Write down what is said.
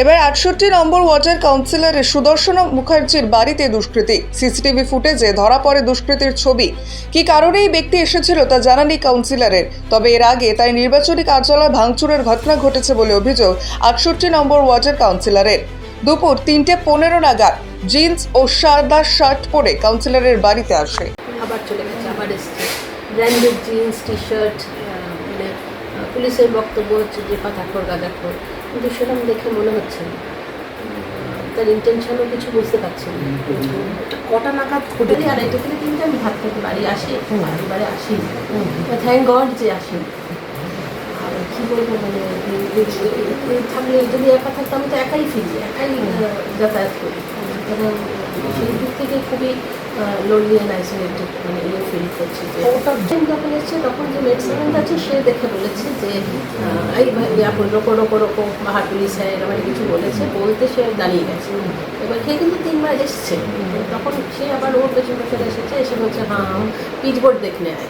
এবার আটষট্টি নম্বর ওয়ার্ডের কাউন্সিলরের সুদর্শন মুখার্জির বাড়িতে দুষ্কৃতী। সিসিটিভি ফুটেজে ধরা পড়ে দুষ্কৃতীর ছবি। কি কারণে এই ব্যক্তি এসেছিল তা জানানি কাউন্সিলরের। তবে এর আগে তাই নির্বাচনী কার্যালয় ভাঙচুরের ঘটনা ঘটেছে বলে অভিযোগ আটষট্টি নম্বর ওয়ার্ডের কাউন্সিলরের। দুপুর তিনটে পনেরো নাগাদ জিন্স ও সাদা শার্ট পরে কাউন্সিলরের বাড়িতে আসে। আবার চলে গেছে, আবার জিন্স টি শার্ট পুলিশের বক্তব্য হচ্ছে যে পাতাখর গাঁজাখর কিন্তু সেরকম দেখে মনে হচ্ছে না। তার ইন্টেনশনও কিছু বুঝতে পারছি না। কটা নাগাদ হোটেলে আর এটা কিন্তু আমি ভাত খেতে বাড়ি আসি। বাড়ি বাড়ি আসি। থ্যাংক গড যে আসি। বলব মানে থাকলে যদি একা থাকতাম তো একাই ফিরি একাই যাতায়াত করি। সেই দিক থেকে খুবই লোনলি অ্যান্ড আইসোলেটেড মানে ইয়ে ফিল করছি যে যখন এসছে তখন যে মেডসেভেন্ট আছে সে দেখে বলেছে যে এই ভাই আপন রোকো রোকো রোকো বাহার পুলিশ হ্যাঁ এরকম কিছু বলেছে বলতে সে দাঁড়িয়ে গেছে। এবার সে কিন্তু তিনবার এসছে। তখন সে আবার ওর পেছন পেছনে এসেছে এসে বলছে হ্যাঁ পিচবোর্ড দেখনে আয়।